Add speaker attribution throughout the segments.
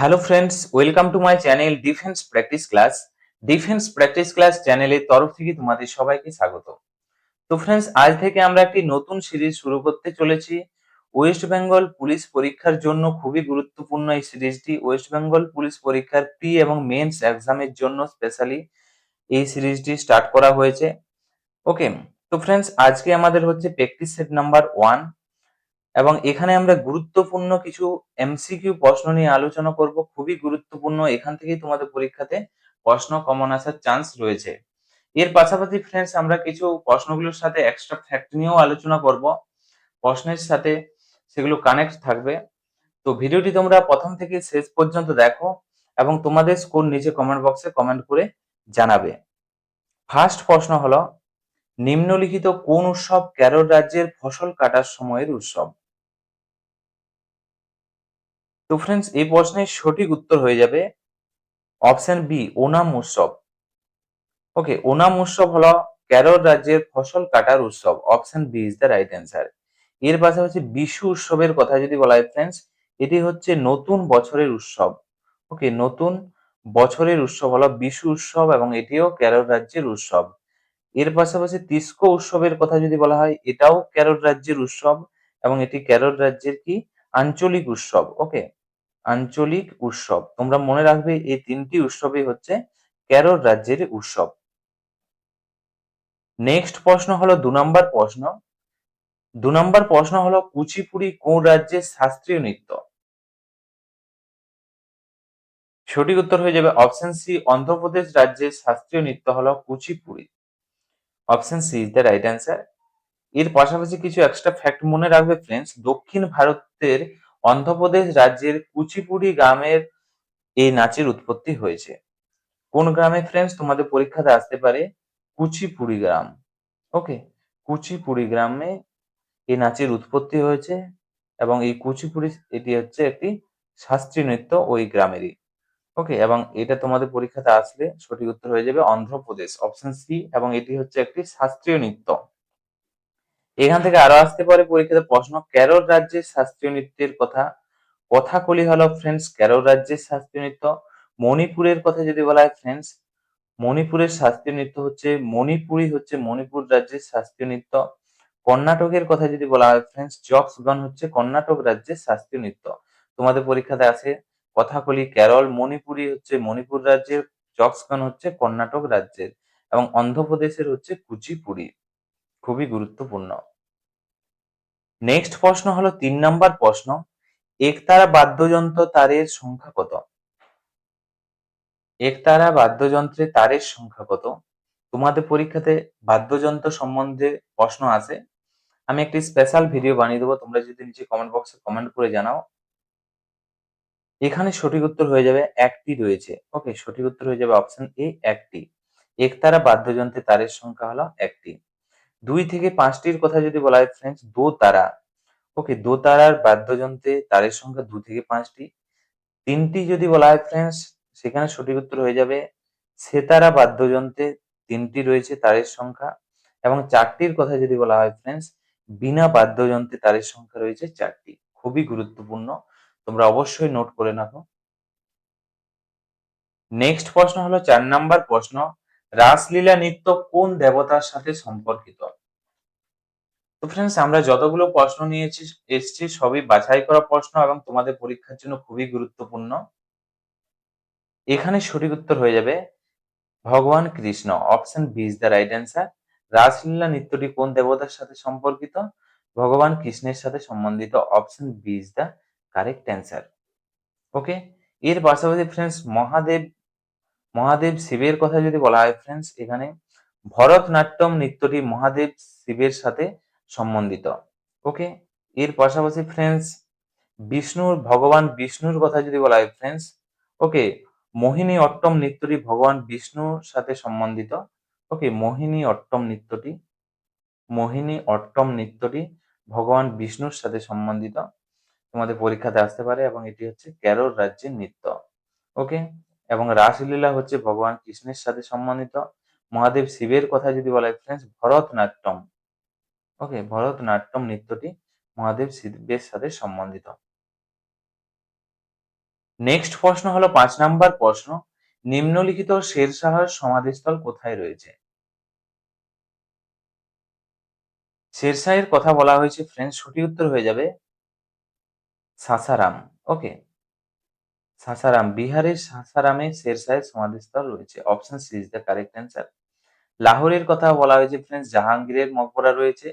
Speaker 1: Hello friends welcome to my channel defence practice class defence practice class চ্যানেলের তরফ থেকে তোমাদের সবাইকে স্বাগত। তো ফ্রেন্ডস আজ থেকে আমরা একটি নতুন সিরিজ শুরু করতে চলেছি। ওয়েস্ট বেঙ্গল পুলিশ পরীক্ষার জন্য খুবই গুরুত্বপূর্ণ এই সিরিজটি ওয়েস্ট বেঙ্গল পুলিশ পরীক্ষার প্রি এবং মেন্স এক্সামের জন্য স্পেশালি এই সিরিজটি স্টার্ট করা হয়েছে। ওকে তো ফ্রেন্ডস আজকে আমাদের হচ্ছে প্র্যাকটিস সেট নাম্বার ওয়ান এবং এখানে আমরা গুরুত্বপূর্ণ কিছু এমসিকিউ প্রশ্ন নিয়ে আলোচনা করব। খুবই গুরুত্বপূর্ণ। এখান থেকেই তোমাদের পরীক্ষাতে প্রশ্ন কমন আসার চান্স রয়েছে। এর পাশাপাশি ফ্রেন্ডস আমরা কিছু প্রশ্নগুলোর সাথে এক্সট্রা ফ্যাক্ট নিয়েও আলোচনা করব। প্রশ্নের সাথে সেগুলো কানেক্ট থাকবে। তো ভিডিওটি তোমরা প্রথম থেকে শেষ পর্যন্ত দেখো এবং তোমাদের স্কোর নিচে কমেন্ট বক্সে কমেন্ট করে জানাবে। ফার্স্ট প্রশ্ন হলো, নিম্নলিখিত কোন উৎসব কেরল রাজ্যের ফসল কাটার সময়ের উৎসব? তো ফ্রেন্ডস এই প্রশ্নের সঠিক উত্তর হয়ে যাবে অপশন বি ওনাম উৎসব। ওকে ওনাম উৎসব হলো কেরল রাজ্যের ফসল কাটার উৎসব। Option B is the right answer এর পাশাপাশি বিশু উৎসবের কথা যদি বলা হয় ফ্রেন্ডস এটি হচ্ছে নতুন বছরের উৎসব। ওকে নতুন বছরের উৎসব হলো বিশু উৎসব এবং এটিও কেরল রাজ্যের উৎসব। এর পাশাপাশি তিস্কো উৎসবের কথা যদি বলা হয়, এটাও কেরল রাজ্যের উৎসব এবং এটি কেরল রাজ্যের কি? আঞ্চলিক উৎসব। ওকে আঞ্চলিক উৎসব। তোমরা মনে রাখবে এই তিনটি উৎসবই হচ্ছে কেরল রাজ্যের উৎসব। নেক্সট প্রশ্ন হলো দু নম্বর প্রশ্ন। দু নম্বর প্রশ্ন হলো কুচিপুড়ি কোন রাজ্যের শাস্ত্রীয় নৃত্য? সঠিক উত্তর হয়ে যাবে অপশন সি অন্ধ্রপ্রদেশ রাজ্যের শাস্ত্রীয় নৃত্য হলো Kuchipudi. Option C is the right answer এর পাশাপাশি কিছু এক্সট্রা ফ্যাক্ট মনে রাখবে ফ্রেন্ডস দক্ষিণ ভারতের অন্ধ্রপ্রদেশ রাজ্যের কুচিপুড়ি গ্রামের এই নাচের উৎপত্তি হয়েছে। কোন গ্রামে ফ্রেন্ডস তোমাদের পরীক্ষাতে আসতে পারে কুচিপুড়ি গ্রাম। ওকে কুচিপুড়ি গ্রামে এই নাচের উৎপত্তি হয়েছে এবং এই কুচিপুড়ি এটি হচ্ছে একটি শাস্ত্রীয় নৃত্য ওই গ্রামেরই। ওকে এবং এটা তোমাদের পরীক্ষাতে আসলে সঠিক উত্তর হয়ে যাবে অন্ধ্রপ্রদেশ অপশন সি এবং এটি হচ্ছে একটি শাস্ত্রীয় নৃত্য। এখান থেকে আরও আসতে পারে পরীক্ষাতে প্রশ্ন কেরল রাজ্যের শাস্ত্রীয় নৃত্যের কথা? কথাকলি হলো, ফ্রেন্ডস কেরল রাজ্যের শাস্ত্রীয় নৃত্য। মণিপুরের কথা যদি বলা হয়, ফ্রেন্ডস, মণিপুরের শাস্ত্রীয় নৃত্য হচ্ছে মণিপুরি হচ্ছে মণিপুর রাজ্যের শাস্ত্রীয় নৃত্য। কর্ণাটকের কথা যদি বলা হয়, ফ্রেন্ডস জক্সগন হচ্ছে কর্ণাটক রাজ্যের শাস্ত্রীয় নৃত্য। তোমাদের পরীক্ষাতে আছে কথাকলি কেরল মণিপুরি হচ্ছে মণিপুর রাজ্যের জক্সগন হচ্ছে কর্ণাটক রাজ্যের এবং অন্ধ্রপ্রদেশের হচ্ছে কুচিপুড়ি। খুবই গুরুত্বপূর্ণ। নেক্সট প্রশ্ন হলো তিন নাম্বার প্রশ্ন, একতারা বাদ্যযন্ত্র তারের সংখ্যা কত? একতারা বাদ্যযন্ত্রে তারের সংখ্যা কত? তোমাদের পরীক্ষাতে বাদ্যযন্ত্র সম্বন্ধে প্রশ্ন আসে আমি একটি স্পেশাল ভিডিও বানিয়ে দেবো, তোমরা যদি নিচে কমেন্ট বক্সে কমেন্ট করে জানাও। এখানে সঠিক উত্তর হয়ে যাবে একটি রয়েছে। ওকে সঠিক উত্তর হয়ে যাবে অপশন এ একটি। একতারা বাদ্যযন্ত্রে তারের সংখ্যা হলো একটি। দুই থেকে পাঁচটির কথা যদি বলা হয় ফ্রেন্ডস দো তারা ওকে দো তারার বাদ্যযন্ত্রে তারের সংখ্যা দু থেকে পাঁচটি। তিনটি যদি বলা হয় ফ্রেন্ডস সেখানে সঠিক উত্তর হয়ে যাবে, সেতারা বাদ্যযন্ত্রে তিনটি রয়েছে তারের সংখ্যা এবং চারটির কথা যদি বলা হয় ফ্রেন্ডস বিনা বাদ্যযন্ত্রে তারের সংখ্যা রয়েছে চারটি। খুবই গুরুত্বপূর্ণ। তোমরা অবশ্যই নোট করে রাখো নেক্সট প্রশ্ন হলো, চার নাম্বার প্রশ্ন রাসলীলা নৃত্য কোন দেবতার সাথে সম্পর্কিত? তো ফ্রেন্ডস আমরা যতগুলো প্রশ্ন নিয়েছি, এসছি, সবই বাছাই করা প্রশ্ন এবং তোমাদের পরীক্ষার জন্য খুবই গুরুত্বপূর্ণ। এখানে সঠিক উত্তর হয়ে যাবে, ভগবান Krishna option B is the right answer Raslila নৃত্যটি কোন দেবতার সাথে সম্পর্কিত? ভগবান কৃষ্ণের সাথে সম্বন্ধিত option B is the correct answer okay এর পাশাপাশি ফ্রেন্ডস মহাদেব মহাদেব শিবের কথা যদি বলা হয় ফ্রেন্ডস এখানে ভরতনাট্যম নৃত্যটি মহাদেব শিবের সাথে সম্বন্ধিত। ওকে এর পাশাপাশি ফ্রেন্ডস বিষ্ণুর, ভগবান বিষ্ণুর কথা যদি বলা হয় ফ্রেন্ডস ওকে মোহিনী অট্টম নৃত্যটি ভগবান বিষ্ণুর সাথে সম্বন্ধিত। ওকে মোহিনী অট্টম নৃত্যটি, মোহিনী অট্টম নৃত্যটি ভগবান বিষ্ণুর সাথে সম্বন্ধিত। তোমাদের পরীক্ষাতে আসতে পারে এবং এটি হচ্ছে কেরল রাজ্যের নৃত্য। ওকে এবং রাসলীলা হচ্ছে ভগবান কৃষ্ণের সাথে সম্বন্ধিত। মহাদেব শিবের কথা যদি বলা হয় ফ্রেন্ডস ভরতনাট্যম। ওকে ভরতনাট্যম নৃত্যটি মহাদেব শিবের সাথে সম্বন্ধিত। নেক্সট প্রশ্ন হলো পাঁচ নাম্বার প্রশ্ন। নিম্নলিখিত শেরশাহর সমাধিস্থল কোথায় রয়েছে? শেরশাহের কথা বলা হয়েছে ফ্রেন্ডস সঠিক উত্তর হয়ে যাবে সাসারাম। ওকে সাসারাম, বিহারের সাসারামে শেরশাহের সমাধিস্থল রয়েছে। Option C is the correct answer লাহোরের কথা বলা হয়েছে ফ্রেন্ডস জাহাঙ্গীরের মকবরা রয়েছে।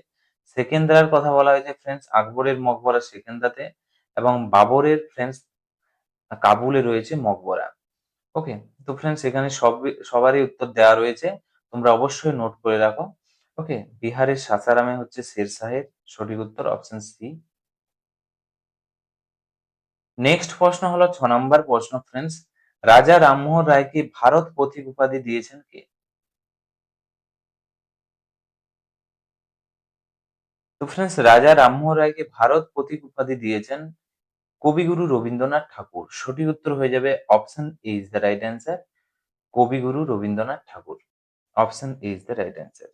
Speaker 1: সেকেন্দ্রার কথা বলা হয়েছে ফ্রেন্ডস আকবরের মকবরা সেকেন্দ্রাতে এবং বাবরের ফ্রেন্ডস কাবুলে রয়েছে মকবরা। ওকে তো ফ্রেন্ডস এখানে সব, সবারই উত্তর দেওয়া রয়েছে। তোমরা অবশ্যই নোট করে রাখো। ওকে বিহারের সাসারামে হচ্ছে শেরশাহের সঠিক উত্তর অপশন সি নেক্সট প্রশ্ন হলো ছ নম্বর প্রশ্ন ফ্রেন্ডস রাজা রামমোহন রায়কে ভারত পথিক উপাধি দিয়েছেন কে? তো ফ্রেন্ডস রাজা রামমোহন রায়কে ভারত পথিক উপাধি দিয়েছেন কবিগুরু রবীন্দ্রনাথ ঠাকুর। সঠিক উত্তর হয়ে যাবে option A is the right answer Kabiguru Rabindranath Thakur. Option A is the right answer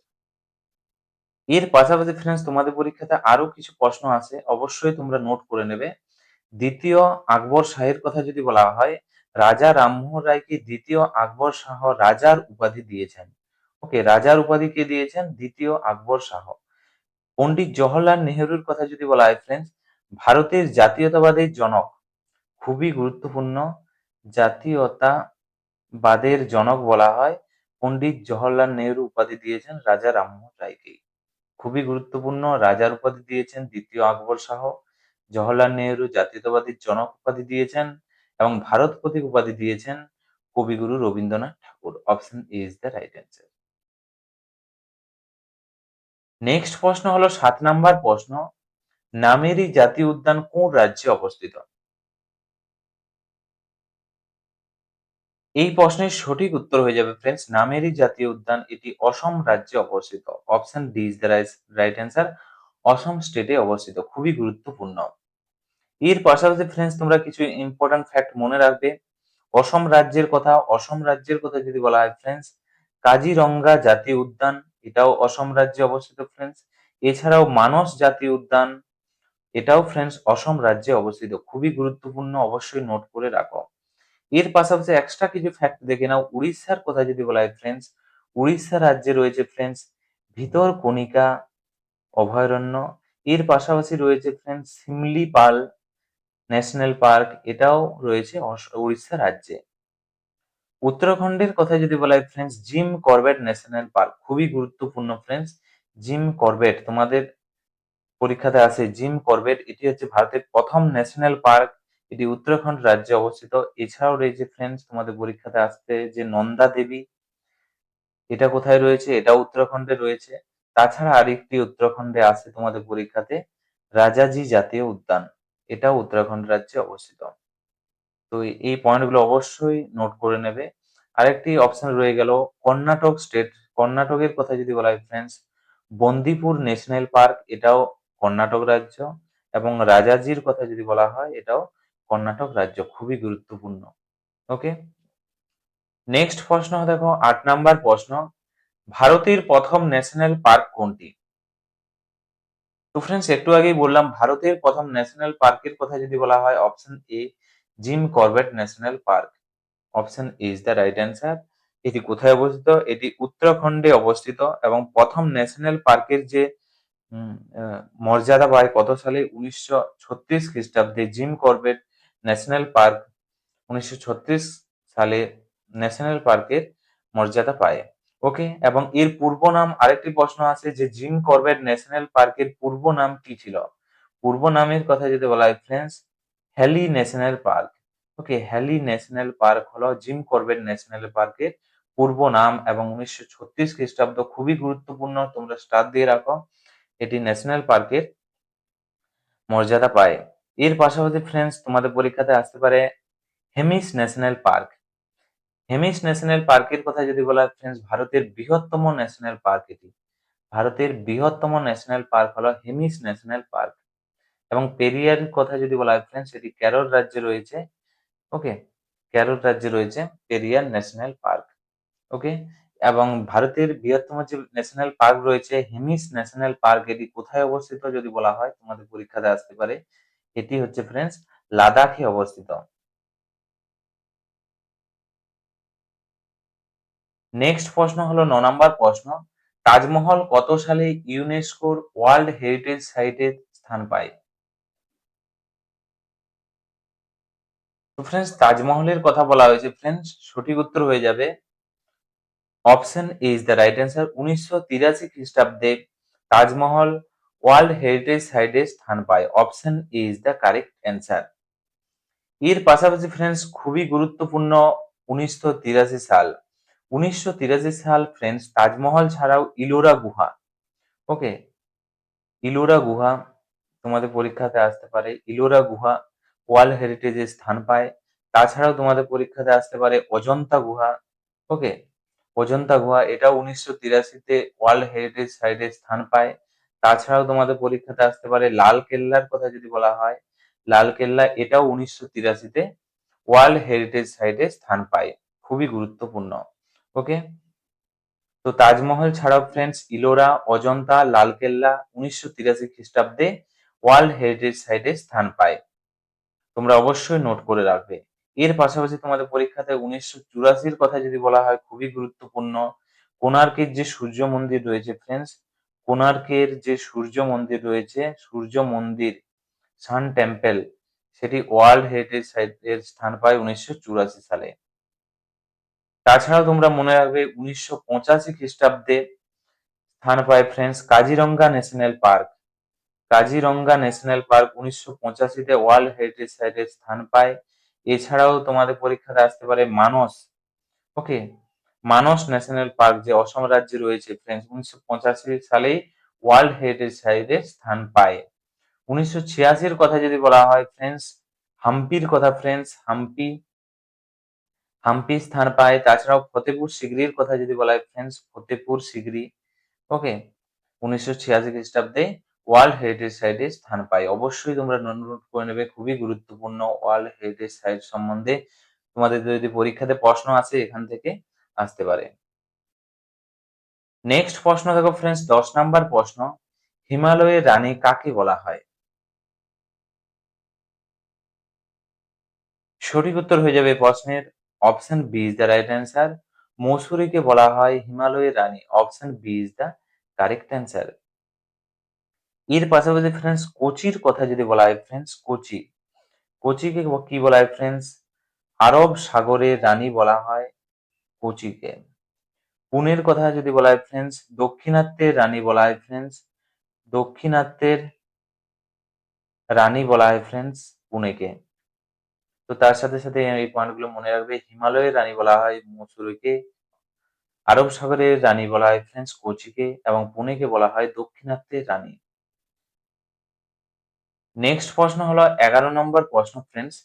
Speaker 1: এর পাশাপাশি ফ্রেন্ডস তোমাদের পরীক্ষাতে আরও কিছু প্রশ্ন আছে। অবশ্যই তোমরা নোট করে নেবে। দ্বিতীয় আকবর শাহের কথা যদি বলা হয়, রাজা রামমোহন রায়কে দ্বিতীয় আকবর শাহ রাজার উপাধি দিয়েছেন। ওকে, রাজার উপাধি কে দিয়েছেন? দ্বিতীয় আকবর শাহ। পণ্ডিত জওহরলাল নেহরুর কথা যদি বলা হয় ফ্রেন্ডস ভারতের জাতীয়তাবাদের জনক খুবই গুরুত্বপূর্ণ। জাতীয়তাবাদের জনক বলা হয়, পণ্ডিত জওহরলাল নেহরু উপাধি দিয়েছেন রাজা রামমোহন রায়কে খুবই গুরুত্বপূর্ণ, রাজার উপাধি দিয়েছেন দ্বিতীয় আকবর শাহ। জওহরলাল নেহরু জাতীয়তাবাদীর জনক উপাধি দিয়েছেন এবং ভারত প্রতীক উপাধি দিয়েছেন Kabiguru Rabindranath Thakur. Option is the right answer next প্রশ্ন হলো সাত নাম্বার প্রশ্ন, নামেরি জাতীয় উদ্যান কোন রাজ্যে অবস্থিত? এই প্রশ্নের সঠিক উত্তর হয়ে যাবে ফ্রেন্ডস নামেরি জাতীয় উদ্যান এটি অসম রাজ্যে অবস্থিত। Option D is the right answer Asom স্টেটে অবস্থিত। খুবই গুরুত্বপূর্ণ। এর পাশাপাশি ফ্রেন্ডস তোমরা কিছু ইম্পর্টেন্ট ফ্যাক্ট মনে রাখবে। অসম রাজ্যের কথা, অসম রাজ্যের কথা যদি বলা হয় ফ্রেন্ডস কাজিরঙ্গা জাতীয় উদ্যান, এটাও অসম রাজ্যে অবস্থিত ফ্রেন্ডস এছাড়াও মানস জাতীয় উদ্যান, এটাও ফ্রেন্ডস অসম রাজ্যে অবস্থিত। খুবই গুরুত্বপূর্ণ, অবশ্যই নোট করে রাখো। এর পাশাপাশি এক্সট্রা কিছু ফ্যাক্ট দেখে নাও। উড়িষ্যার কথা যদি বলা হয় ফ্রেন্ডস উড়িষ্যা রাজ্যে রয়েছে ফ্রেন্ডস ভিতর কণিকা অভয়ারণ্য। এর পাশাপাশি রয়েছে ফ্রেন্ডস সিমলিপাল ন্যাশনাল পার্ক এটাও রয়েছে উড়িষ্যা রাজ্যে। উত্তরাখণ্ডের কথা যদি বলা হয় friends Jim Corbett national park, খুবই গুরুত্বপূর্ণ ফ্রেন্ডস জিম করবেট, তোমাদের পরীক্ষাতে আছে, জিম করবেট, এটি হচ্ছে ভারতের প্রথম ন্যাশনাল পার্ক, এটি উত্তরাখণ্ড রাজ্যে অবস্থিত। এছাড়াও রয়েছে ফ্রেন্ডস তোমাদের পরীক্ষাতে আসতে যে নন্দা দেবী, এটা কোথায় রয়েছে? এটা উত্তরাখণ্ডে রয়েছে। তাছাড়া আরেকটি উত্তরাখণ্ডে আছে তোমাদের পরীক্ষাতে, রাজাজি জাতীয় উদ্যান। এটাও উত্তরাখণ্ড রাজ্যে অবস্থিত। তো এই পয়েন্টগুলো অবশ্যই নোট করে নেবে। আরেকটি অপশন রয়ে গেল কর্ণাটক স্টেট কর্ণাটকের কথা যদি বলা হয় ফ্রেন্ডস বন্দিপুর ন্যাশনাল পার্ক এটাও কর্ণাটক রাজ্য এবং রাজাজির কথা যদি বলা হয় এটাও কর্ণাটক রাজ্য, খুবই গুরুত্বপূর্ণ। ওকে নেক্সট প্রশ্ন, দেখো আট নাম্বার প্রশ্ন। ভারতের প্রথম ন্যাশনাল পার্ক কোনটি? তো ফ্রেন্ডস একটু আগেই বললাম, ভারতের প্রথম ন্যাশনাল পার্কের কথা যদি বলা হয় option A Jim Corbett national park option is the right answer এটি কোথায় অবস্থিত? এটি উত্তরাখণ্ডে অবস্থিত এবং প্রথম ন্যাশনাল পার্কের যে মর্যাদা পায় কত সালে? উনিশশো ছত্রিশ খ্রিস্টাব্দে জিম করবেট ন্যাশনাল পার্ক উনিশশো ছত্রিশ সালে ন্যাশনাল পার্কের মর্যাদা পায়। ওকে এবং এর পূর্ব নাম আরেকটি প্রশ্ন আছে যে জিম করবেট ন্যাশনাল পার্কের পূর্ব নাম কি ছিল? পূর্ব নামের কথা যদি বলা হয় friends Hailey national park okay Hailey national park হলো জিম করবেট ন্যাশনাল পার্কের পূর্ব নাম এবং উনিশশো ছত্রিশ খ্রিস্টাব্দ খুবই গুরুত্বপূর্ণ, তোমরা স্টার দিয়ে রাখো। এটি ন্যাশনাল পার্কের মর্যাদা পায়। এর পাশাপাশি ফ্রেন্ডস তোমাদের পরীক্ষাতে আসতে পারে Hemis national park Hemis national পার্কের কথা যদি বলা হয় ফ্রেন্ডস ভারতের বৃহত্তম ন্যাশনাল পার্ক এটি। ভারতের বৃহত্তম ন্যাশনাল পার্ক হলো হেমিস ন্যাশনাল পার্ক। এবং পেরিয়ার কথা যদি বলা হয় ফ্রেন্ডস এটি কেরল রাজ্যে রয়েছে। ওকে? কেরল রাজ্যে রয়েছে পেরিয়ার ন্যাশনাল পার্ক। ওকে? এবং ভারতের বৃহত্তম যে ন্যাশনাল পার্ক রয়েছে হেমিস ন্যাশনাল পার্ক, এটি কোথায় অবস্থিত যদি বলা হয়, তোমাদের পরীক্ষাতে আসতে পারে। এটি হচ্ছে ফ্রেন্ডস লাদাখে অবস্থিত। নেক্সট প্রশ্ন হলো ন নম্বর প্রশ্ন, তাজমহল কত সালে ইউনেস্কোর ওয়ার্ল্ড হেরিটেজ সাইটে স্থান পায়? ফ্রেন্ডস তাজমহলের কথা বলা হয়েছে। ফ্রেন্ডস সঠিক উত্তর হয়ে যাবে। Option is the right answer উনিশশো তিরাশি খ্রিস্টাব্দে তাজমহল ওয়ার্ল্ড হেরিটেজ সাইটে স্থান পায়। Option is the correct answer এর পাশাপাশি ফ্রেন্ডস খুবই গুরুত্বপূর্ণ উনিশশো তিরাশি সাল। উনিশশো তিরাশি সাল ফ্রেন্ডস তাজমহল ছাড়াও ইলোরা গুহা। ওকে, ইলোরা গুহা তোমাদের পরীক্ষাতে আসতে পারে। ইলোরা গুহা ওয়ার্ল্ড হেরিটেজে স্থান পায়। তাছাড়াও তোমাদের পরীক্ষাতে আসতে পারে অজন্তা গুহা। ওকে, অজন্তা গুহা এটাও উনিশশো তিরাশিতে ওয়ার্ল্ড হেরিটেজ সাইটে স্থান পায়। তাছাড়াও তোমাদের পরীক্ষাতে আসতে পারে লাল কেল্লার কথা যদি বলা হয়। লাল কেল্লা এটাও উনিশশো তিরাশিতে ওয়ার্ল্ড হেরিটেজ সাইটে স্থান পায়। খুবই গুরুত্বপূর্ণ। ওকে তো তাজমহল ছাড়াও ফ্রেন্ডস ইলোরা, অজন্তা, লালকেল্লা উনিশশো তিরাশি খ্রিস্টাব্দে ওয়ার্ল্ড হেরিটেজ সাইটে স্থান পায়। তোমরা অবশ্যই নোট করে রাখবে। এর পাশাপাশি তোমাদের পরীক্ষাতে উনিশশো চুরাশির কথা যদি বলা হয়, খুবই গুরুত্বপূর্ণ। কোণার্কের যে সূর্য মন্দির রয়েছে ফ্রেন্ডস কোণার্কের যে সূর্য মন্দির রয়েছে, সূর্য মন্দির সান টেম্পল সেটি ওয়ার্ল্ড হেরিটেজ সাইটের স্থান পায় উনিশশো চুরাশি সালে। তাছাড়াও তোমরা মনে রাখবে উনিশশো পঁচাশি খ্রিস্টাব্দে স্থান পায় friends Kaziranga national park. Kaziranga national park উনিশশো পঁচাশিতে ওয়ার্ল্ড হেরিটেজ সাইটে স্থান পায়। এছাড়াও তোমাদের পরীক্ষাতে আসতে পারে মানস। ওকে, মানস ন্যাশনাল পার্ক যে অসম রাজ্যে রয়েছে ফ্রেন্ডস উনিশশো পঁচাশি সালেই ওয়ার্ল্ড হেরিটেজ সাইটে স্থান পায়। উনিশশো ছিয়াশির কথা যদি বলা হয় ফ্রেন্ডস হাম্পির কথা ফ্রেন্ডস হাম্পি হাম্পি স্থান পায়। তাছাড়াও ফতেপুর সিগড়ির কথা যদি বলা হয় ফ্রেন্ডস ফতেপুর সিগড়ি। ওকে উনিশশো ছিয়াশি খ্রিস্টাব্দে ওয়ার্ল্ড হেরিটেজ সাইটে স্থান পায়। অবশ্যই তোমরা নোট করে নেবে, খুবই গুরুত্বপূর্ণ ওয়ার্ল্ড হেরিটেজ সাইট সম্বন্ধে। তোমাদের যদি পরীক্ষাতে প্রশ্ন আসে, এখান থেকে আসতে পারে। নেক্সট প্রশ্ন দেখো ফ্রেন্ডস দশ নাম্বার প্রশ্ন, হিমালয়ের রানী কাকে বলা হয়? সঠিক উত্তর হয়ে যাবে প্রশ্নের। Option B is the right answer. মসুরিকে বলা হয় হিমালয়ের রানী। Option B is the correct answer. এর পাশাপাশি ফ্রেন্ডস কোচির কথা যদি বলা হয় ফ্রেন্ডস কোচি। কোচিকে কি বলা হয় ফ্রেন্ডস আরব সাগরের রানী বলা হয় কোচিকে। পুনের কথা যদি বলা হয় ফ্রেন্ডস দক্ষিণাত্যের রানী বলা হয় ফ্রেন্ডস দক্ষিণাত্যের রানী বলা হয় ফ্রেন্ডস পুনেকে। তো তার সাথে সাথে এই পয়েন্টগুলো মনে রাখবে হিমালয়ের রানী বলা হয় মসুরিকে আরব সাগরের রানী বলা হয় ফ্রেন্ডস কোচিকে এবং পুনেকে বলা হয় দক্ষিণাত্যের রানী। নেক্সট প্রশ্ন হলো, এগারো নম্বর প্রশ্ন ফ্রেন্ডস,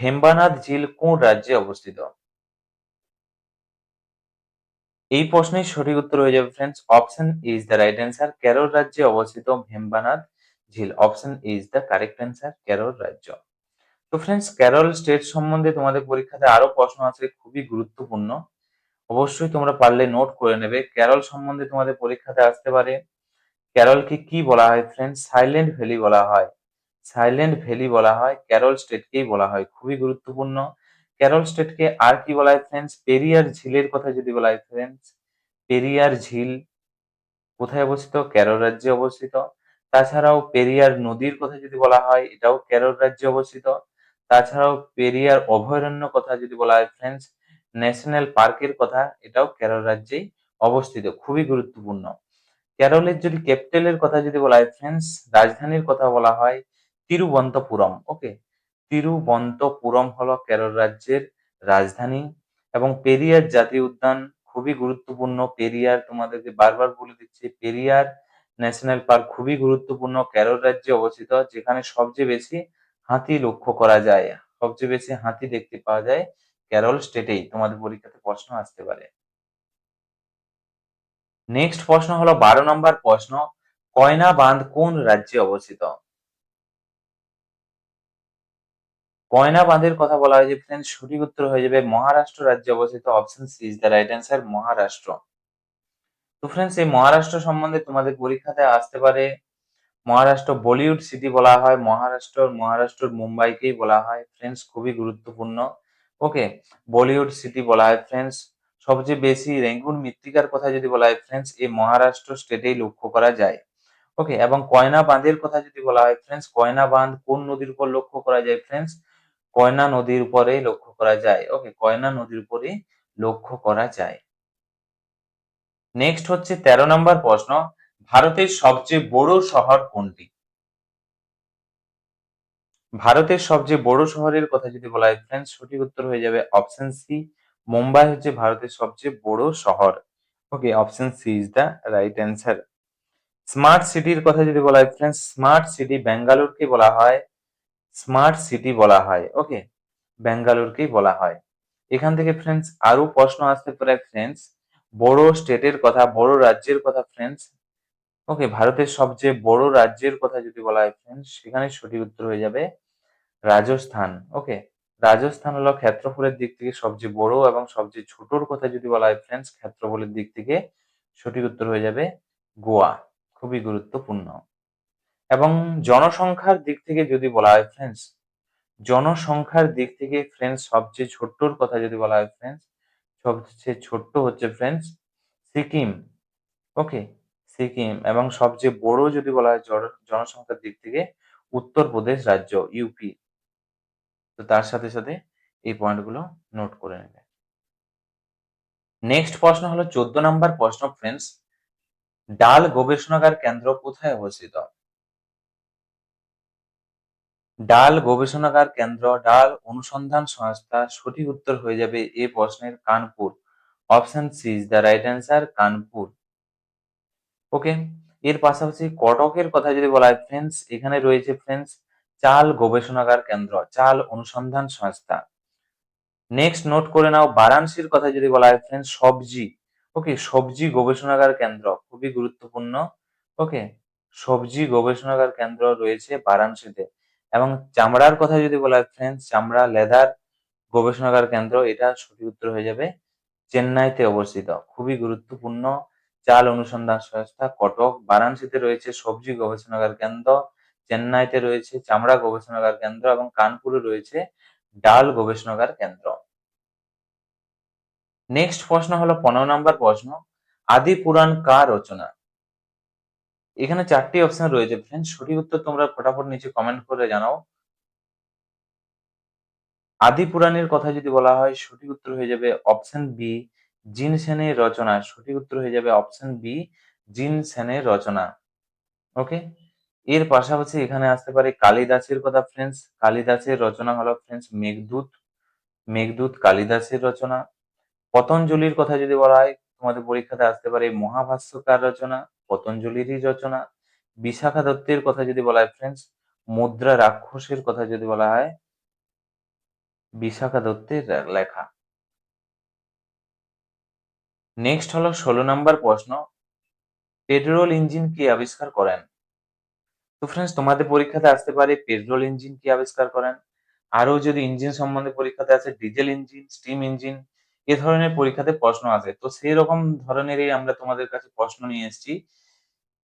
Speaker 1: ভেম্বানাথ ঝিল কোন রাজ্যে অবস্থিত? এই প্রশ্নের সঠিক উত্তর হয়ে যাবে friends, option is the right answer, Kerala রাজ্যে অবস্থিত ভেম্বানাথ ঝিল। Option is the correct answer, Kerala রাজ্য। তো ফ্রেন্ডস কেরল স্টেট সম্বন্ধে তোমাদের পরীক্ষাতে আরও প্রশ্ন আছে, খুবই গুরুত্বপূর্ণ। অবশ্যই তোমরা পারলে নোট করে নেবে। কেরল সম্বন্ধে তোমাদের পরীক্ষাতে আসতে পারে। কেরলকে কি বলা হয় ফ্রেন্ডস সাইলেন্ট ভ্যালি বলা হয়। সাইলেন্ট ভ্যালি বলা হয় কেরল স্টেটকেই বলা হয়, খুবই গুরুত্বপূর্ণ। কেরল স্টেটকে আর কি বলা হয় ফ্রেন্ডস পেরিয়ার ঝিলের কথা যদি বলা হয় ফ্রেন্ডস পেরিয়ার ঝিল কোথায় অবস্থিত? কেরল রাজ্যে অবস্থিত। তাছাড়াও পেরিয়ার নদীর কথা যদি বলা হয়, এটাও কেরল রাজ্যে অবস্থিত। তাছাড়াও পেরিয়ার অভয়ারণ্য কথা যদি বলা হয় ফ্রেন্ডস ন্যাশনাল পার্কের কথা, এটাও কেরল রাজ্যেই অবস্থিত, খুবই গুরুত্বপূর্ণ। কেরলের যদি ক্যাপিটালের কথা যদি বলা হয় ফ্রেন্ডস রাজধানীর কথা বলা হয় তিরুবন্তপুরম ওকে তিরুবন্তপুরম হলো কেরল রাজ্যের রাজধানী এবং পেরিয়ার জাতীয় উদ্যান, খুবই গুরুত্বপূর্ণ। পেরিয়ার তোমাদেরকে বারবার বলে দিচ্ছি, পেরিয়ার ন্যাশনাল পার্ক খুবই গুরুত্বপূর্ণ, কেরল রাজ্যে অবস্থিত, যেখানে সবচেয়ে বেশি হাতি লক্ষ্য করা যায়। সবচেয়ে বেশি হাতি দেখতে পাওয়া যায় কেরল স্টেটেই। তোমাদের পরীক্ষাতে প্রশ্ন আসতে পারে। নেক্সট প্রশ্ন হলো বারো নম্বর প্রশ্ন, কয়না বাঁধ কোন রাজ্যে অবস্থিত? কয়না বাঁধের কথা বলা হয়েছে ফ্রেন্ডস সঠিক উত্তর হয়ে যাবে মহারাষ্ট্র রাজ্যে অবস্থিত। Option C is the right answer Maharashtra. তো ফ্রেন্ডস এই মহারাষ্ট্র সম্বন্ধে তোমাদের পরীক্ষাতে আসতে পারে মহারাষ্ট্র বলিউড সিটি বলা হয়, মহারাষ্ট্র মহারাষ্ট্র মুম্বাইকেই বলা হয়। ফ্রেন্ডস, খুবই গুরুত্বপূর্ণ। ওকে, বলিউড সিটি বলা হয়, ফ্রেন্ডস। সবচেয়ে বেশি রেঙ্গুন মৃত্তিকার কথা যদি বলা হয়, ফ্রেন্ডস এই মহারাষ্ট্র স্টেটেই লক্ষ্য করা যায়। ওকে, এবং কয়না বাঁধের কথা যদি বলা হয়, ফ্রেন্ডস কয়না বাঁধ কোন নদীর উপর লক্ষ্য করা যায়, ফ্রেন্ডস? কয়না নদীর উপরেই লক্ষ্য করা যায়। ওকে, কয়না নদীর উপরেই লক্ষ্য করা যায়। নেক্সট হচ্ছে তেরো নম্বর প্রশ্ন। ভারতের সবচেয়ে বড় শহর কোনটি? ভারতের সবচেয়ে বড় শহরের কথা যদি বলা হয় ফ্রেন্ডস সঠিক উত্তর হয়ে যাবে অপশন সি মুম্বাই হচ্ছে ভারতের সবচেয়ে বড় শহর। Okay option C is the right answer smart সিটির কথা যদি বলা হয় ফ্রেন্ডস স্মার্ট সিটি ব্যাঙ্গালোরকে বলা হয় স্মার্ট সিটি বলা হয় ওকে ব্যাঙ্গালোরকেই বলা হয়। এখান থেকে ফ্রেন্ডস আরও প্রশ্ন আসতে পারে ফ্রেন্ডস বড় স্টেটের কথা, বড় রাজ্যের কথা ফ্রেন্ডস ওকে ভারতের সবচেয়ে বড় রাজ্যের কথা যদি বলা হয় ফ্রেন্ডস সেখানে সঠিক উত্তর হয়ে যাবে রাজস্থান। ওকে রাজস্থান হলো ক্ষেত্রফলের দিক থেকে সবচেয়ে বড় এবং সবচেয়ে ছোটর কথা যদি বলা হয় ফ্রেন্ডস ক্ষেত্রফলের দিক থেকে সঠিক উত্তর হয়ে যাবে গোয়া। খুবই গুরুত্বপূর্ণ। এবং জনসংখ্যার দিক থেকে যদি বলা হয় ফ্রেন্ডস জনসংখ্যার দিক থেকে ফ্রেন্ডস সবচেয়ে ছোট্টর কথা যদি বলা হয় ফ্রেন্ডস সবচেয়ে ছোট্ট হচ্ছে ফ্রেন্ডস সিকিম। ওকে সিকিম এবং সবচেয়ে বড় যদি বলা হয় জনসংখ্যার দিক থেকে উত্তরপ্রদেশ রাজ্য ইউপি তো তার সাথে সাথে এই পয়েন্টগুলো নোট করে নেবে। নেক্সট প্রশ্ন হলো চোদ্দ নম্বর প্রশ্ন ফ্রেন্ডস ডাল গবেষণাগার কেন্দ্র কোথায় অবস্থিত? ডাল গবেষণাগার কেন্দ্র, ডাল অনুসন্ধান সংস্থা, সঠিক উত্তর হয়ে যাবে এই প্রশ্নের Kanpur. Option C is the right answer Kanpur. Okay এর পাশাপাশি কটকের কথা যদি বলা হয় ফ্রেন্ডস এখানে রয়েছে ফ্রেন্ডস চাল গবেষণাগার কেন্দ্র, চাল অনুসন্ধান সংস্থা। নেক্সট নোট করে নাও, বারাণসীর কথা যদি বলা হয় ফ্রেন্ডস সবজি। ওকে সবজি গবেষণাগার কেন্দ্র, খুবই গুরুত্বপূর্ণ। ওকে সবজি গবেষণাগার কেন্দ্র রয়েছে বারাণসীতে। এবং চামড়ার কথা যদি বলা হয় ফ্রেন্ডস চামড়া, লেদার গবেষণাগার কেন্দ্র, এটা সঠিক উত্তর হয়ে যাবে, চেন্নাইতে অবস্থিত। খুবই গুরুত্বপূর্ণ। চাল অনুসন্ধান সংস্থা কটক, বারাণসীতে রয়েছে সবজি গবেষণাগার কেন্দ্র, চেন্নাইতে রয়েছে চামড়া গবেষণাগার কেন্দ্র এবং কানপুরে রয়েছে ডাল গবেষণাগার কেন্দ্র। নেক্সট প্রশ্ন হলো পনেরো নম্বর প্রশ্ন, আদি পুরাণ কার রচনা? এখানে চারটি অপশন রয়েছে ফ্রেন্ড সঠিক উত্তর তোমরা ফটাফট নিচে কমেন্ট করে জানাও। আদি পুরাণের কথা যদি বলা হয়, সঠিক উত্তর হয়ে যাবে অপশন বি জিন সেনের রচনা, সঠিক উত্তর হয়ে যাবে অপশন বি জিন সেনের রচনা। ওকে এর পাশাপাশি এখানে আসতে পারে কালিদাসের কথা ফ্রেন্ডস কালিদাসের রচনা হলো ফ্রেন্ডস মেঘদূত। মেঘদূত কালিদাসের রচনা। পতঞ্জলির কথা যদি বলা হয়, তোমাদের পরীক্ষাতে আসতে পারে মহাভাষ্যকার রচনা, পতঞ্জলিরই রচনা। বিশাখা দত্তের কথা যদি বলা হয় ফ্রেন্ডস মুদ্রা রাক্ষসের কথা যদি বলা হয়, বিশাখা দত্তের লেখা। নেক্সট হলো ষোলো নম্বর প্রশ্ন। পেট্রোল ইঞ্জিন কে আবিষ্কার করেন? তো ফ্রেন্ডস তোমাদের পরীক্ষাতে আসতে পারে পেট্রোল ইঞ্জিন কে আবিষ্কার করেন? আরও যদি ইঞ্জিন সম্বন্ধে পরীক্ষাতে আছে ডিজেল ইঞ্জিন স্টিম ইঞ্জিন এ ধরনের পরীক্ষাতে প্রশ্ন আসে তো সেই রকম ধরনেরই আমরা তোমাদের কাছে প্রশ্ন নিয়ে এসেছি,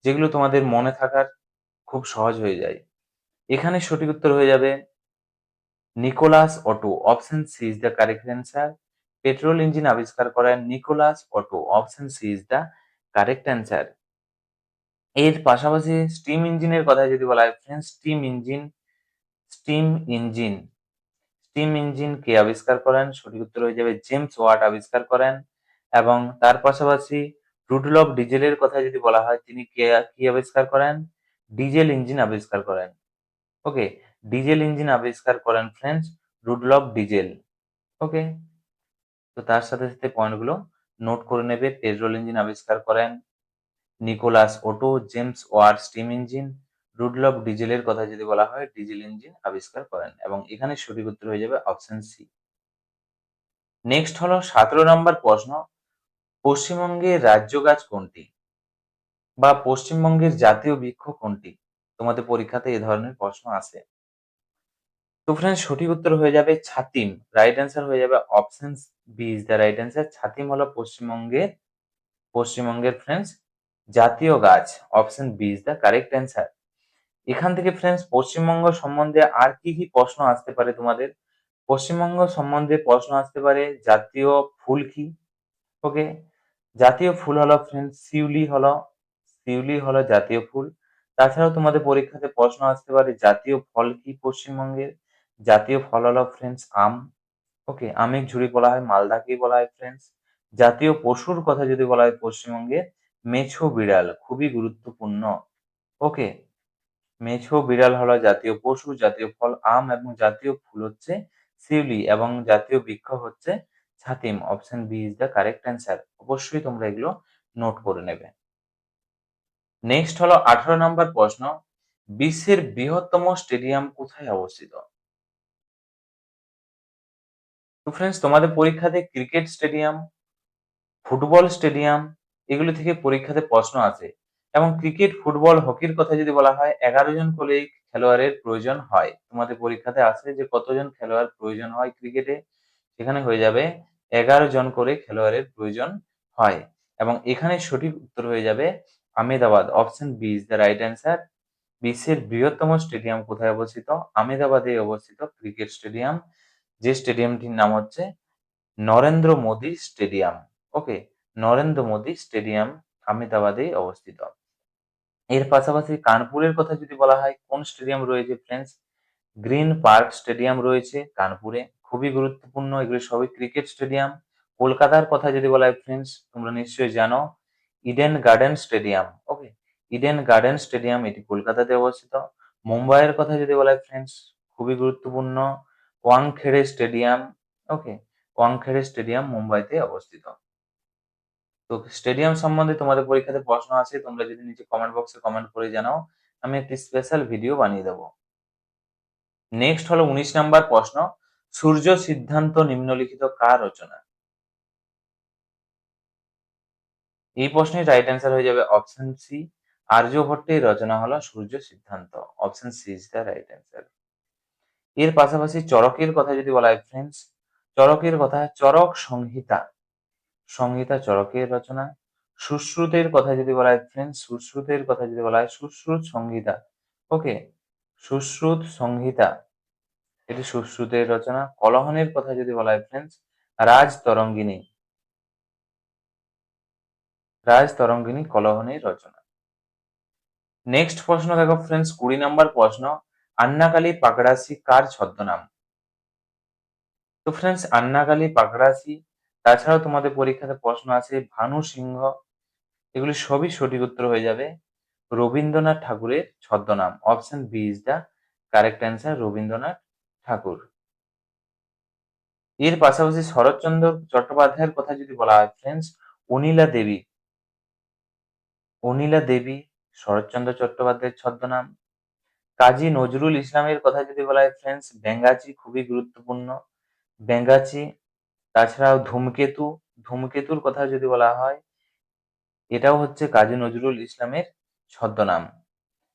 Speaker 1: যেগুলো তোমাদের মনে থাকার খুব সহজ হয়ে যায়। এখানে সঠিক উত্তর হয়ে যাবে Nicolaus Otto option C is the correct answer petrol engine আবিষ্কার করেন Nicolaus Otto option C is the correct answer. এর পাশাপাশি স্টিম ইঞ্জিনের কথা যদি বলা হয় friends steam engine steam engine steam engine কে আবিষ্কার করেন? সঠিক উত্তর হয়ে যাবে জেমস ওয়াট আবিষ্কার করেন। এবং তার পাশাপাশি রুডলফ ডিজেলের কথা যদি বলা হয়, তিনি কে, কি আবিষ্কার করেন? ডিজেল ইঞ্জিন আবিষ্কার করেন। ওকে ডিজেল ইঞ্জিন আবিষ্কার করেন ফ্রেন্ডস রুডলফ ডিজেল ওকে তো তার সাথে সাথে পয়েন্টগুলো নোট করে নেবে। পেট্রোল ইঞ্জিন আবিষ্কার করেন। Nicolaus Otto James Watt steam engine Rudolf ডিজেলের কথা যদি বলা হয় ডিজেল ইঞ্জিন আবিষ্কার করেন এবং এখানে সঠিক উত্তর হয়ে যাবে অপশন সি নেক্সট হলো সতেরো নম্বর প্রশ্ন পশ্চিমবঙ্গের রাজ্য গাছ কোনটি? বা পশ্চিমবঙ্গের জাতীয় বৃক্ষ কোনটি? তোমাদের পরীক্ষাতে এ ধরনের প্রশ্ন আসে তো ফ্রেন্ডস সঠিক উত্তর হয়ে যাবে ছাতিম। রাইট অ্যান্সার হয়ে যাবে option B is the right answer ছাতিম হলো পশ্চিমবঙ্গের পশ্চিমবঙ্গের ফ্রেন্ডস জাতীয় গাছ option B is the correct answer এখান থেকে ফ্রেন্ডস পশ্চিমবঙ্গ সম্বন্ধে আর কি কি প্রশ্ন আসতে পারে তোমাদের? পশ্চিমবঙ্গ সম্বন্ধে প্রশ্ন আসতে পারে, জাতীয় ফুল কি? ওকে জাতীয় ফুল হলো ফ্রেন্ডস শিউলি হলো শিউলি হলো জাতীয় ফুল। তাছাড়াও তোমাদের পরীক্ষাতে প্রশ্ন আসতে পারে, জাতীয় ফল কি পশ্চিমবঙ্গের? জাতীয় ফল হলো ফ্রেন্ডস আম। ওকে আমের ঝুড়ি বলা হয় মালদাকেই বলা হয় ফ্রেন্ডস জাতীয় পশুর কথা যদি বলা হয় পশ্চিমবঙ্গে, মেছো বিড়াল খুবই গুরুত্বপূর্ণ। ওকে, মেছো বিড়াল হলো জাতীয় পশু, জাতীয় ফল, আম এবং জাতীয় ফুল হচ্ছে শিউলি এবং জাতীয় বৃক্ষ হচ্ছে ছাতিম। Option B is the correct answer অবশ্যই তোমরা এগুলো নোট করে নেবে। নেক্সট হলো আঠারো নম্বর প্রশ্ন, বিশ্বের বৃহত্তম স্টেডিয়াম কোথায় অবস্থিত? তো ফ্রেন্ডস তোমাদের পরীক্ষাতে ক্রিকেট স্টেডিয়াম ফুটবল স্টেডিয়াম এগুলো থেকে পরীক্ষাতে প্রশ্ন আছে। এবং ক্রিকেট ফুটবল হকির কথা যদি বলা হয়, এগারো জন করে খেলোয়াড়ের প্রয়োজন হয়। তোমাদের পরীক্ষাতে আসে যে কতজন খেলোয়াড় প্রয়োজন হয় ক্রিকেটে সেখানে হয়ে যাবে এগারো জন করে খেলোয়াড়ের প্রয়োজন হয়। এবং এখানে সঠিক উত্তর হয়ে যাবে Ahmedabad option B is the right answer বিশ্বের বৃহত্তম স্টেডিয়াম কোথায় অবস্থিত? আমেদাবাদে অবস্থিত ক্রিকেট স্টেডিয়াম যে স্টেডিয়ামটির নাম হচ্ছে Narendra Modi stadium. Okay, Narendra Modi stadium আমেদাবাদে অবস্থিত। এর পাশাপাশি কানপুরের কথা যদি বলা হয়, কোন স্টেডিয়াম রয়েছে ফ্রেন্ডস গ্রিন পার্ক স্টেডিয়াম রয়েছে কানপুরে, খুবই গুরুত্বপূর্ণ, এগুলো সবই ক্রিকেট স্টেডিয়াম। কলকাতার কথা যদি বলা হয় ফ্রেন্ডস তোমরা নিশ্চয়ই জানো, Eden Garden stadium. Okay, Eden Garden stadium এটি কলকাতাতে অবস্থিত। মুম্বাইয়ের কথা যদি বলা হয় ফ্রেন্ডস খুবই গুরুত্বপূর্ণ। Wankhede stadium, okay Wankhede stadium মুম্বাইতে অবস্থিত। তো স্টেডিয়াম সম্বন্ধে তোমাদের পরীক্ষাতে প্রশ্ন আছে, তোমরা যদি নিচে কমেন্ট বক্সে কমেন্ট করে জানাও, আমি একটি স্পেশাল ভিডিও বানিয়ে দেবো। নেক্সট হলো উনিশ নাম্বার প্রশ্ন, সূর্য সিদ্ধান্ত নিম্নলিখিত কার রচনা? এই প্রশ্নের রাইট অ্যান্সার হয়ে যাবে অপশন সি আর্যভট্টের রচনা হলো সূর্য সিদ্ধান্ত। Option C is the right answer এর পাশাপাশি চরকের কথা যদি বলা হয় ফ্রেন্ডস চরকের কথা, চরক সংহিতা। সংহিতা চরকের রচনা। সুশ্রুতের কথা যদি বলা হয় ফ্রেন্ডস সুশ্রুতের কথা যদি বলা হয়, সুশ্রুত সংহিতা। ওকে সুশ্রুত সংহিতা। এটি সুশ্রুতের রচনা। কলহনের কথা যদি বলা হয় ফ্রেন্ডস রাজ তরঙ্গিনী। রাজ তরঙ্গিনী কলহনের রচনা। নেক্সট প্রশ্ন দেখো ফ্রেন্ডস কুড়ি নাম্বার প্রশ্ন। আন্নাকালী পাকড়াসি কার ছদ্মনাম? তো ফ্রেন্ডস আন্নাকালী পাকড়াসি তাছাড়াও তোমাদের পরীক্ষাতে প্রশ্ন আছে, ভানু সিংহ, এগুলি সবই সঠিক উত্তর হয়ে যাবে। রবীন্দ্রনাথ ঠাকুরের ছদ্মনাম। Option B is the correct answer Rabindranath Thakur. এর পাশাপাশি শরৎচন্দ্র চট্টোপাধ্যায়ের কথা যদি বলা হয় ফ্রেন্ডস অনিলা দেবী। অনিলা দেবী, শরৎচন্দ্র চট্টোপাধ্যায়ের ছদ্মনাম। কাজী নজরুল ইসলামের কথা যদি বলা হয় ফ্রেন্ডস বেঙ্গাচি খুবই গুরুত্বপূর্ণ। বেঙ্গাচি, তাছাড়াও ধূমকেতু, ধূমকেতুর কথা যদি বলা হয়, এটাও হচ্ছে কাজী নজরুল ইসলামের ছদ্মনাম।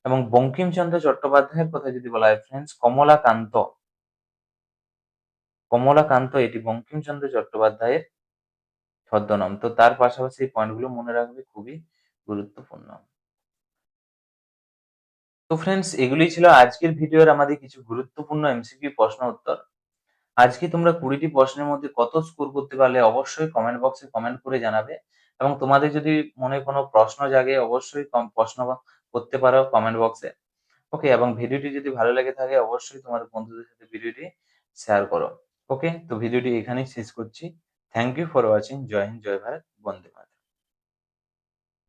Speaker 1: এবং বঙ্কিমচন্দ্র চট্টোপাধ্যায়ের কথা যদি বলা হয় ফ্রেন্ডস কমলাকান্ত। কমলাকান্ত, এটি বঙ্কিমচন্দ্র চট্টোপাধ্যায়ের ছদ্মনাম। তো তার পাশাপাশি এই পয়েন্টগুলো মনে রাখবে, খুবই গুরুত্বপূর্ণ। তো ফ্রেন্ডস এগুলি ছিল আজকের ভিডিওর আমাদের কিছু গুরুত্বপূর্ণ এমসিকিউ প্রশ্ন উত্তর। আজকে তোমরা কুড়িটি প্রশ্নের মধ্যে কত স্কোর করতে পারলে অবশ্যই কমেন্ট বক্সে কমেন্ট করে জানাবে এবং তোমাদের যদি মনে কোনো প্রশ্ন জাগে, অবশ্যই প্রশ্ন করতে পারো কমেন্ট বক্সে ওকে এবং ভিডিওটি যদি ভালো লেগে থাকে, অবশ্যই তোমাদের বন্ধুদের সাথে ভিডিওটি শেয়ার করো। ওকে তো ভিডিওটি এখানেই শেষ করছি। থ্যাংক ইউ ফর ওয়াচিং জয় হিন্দ, জয় ভারত, বন্দে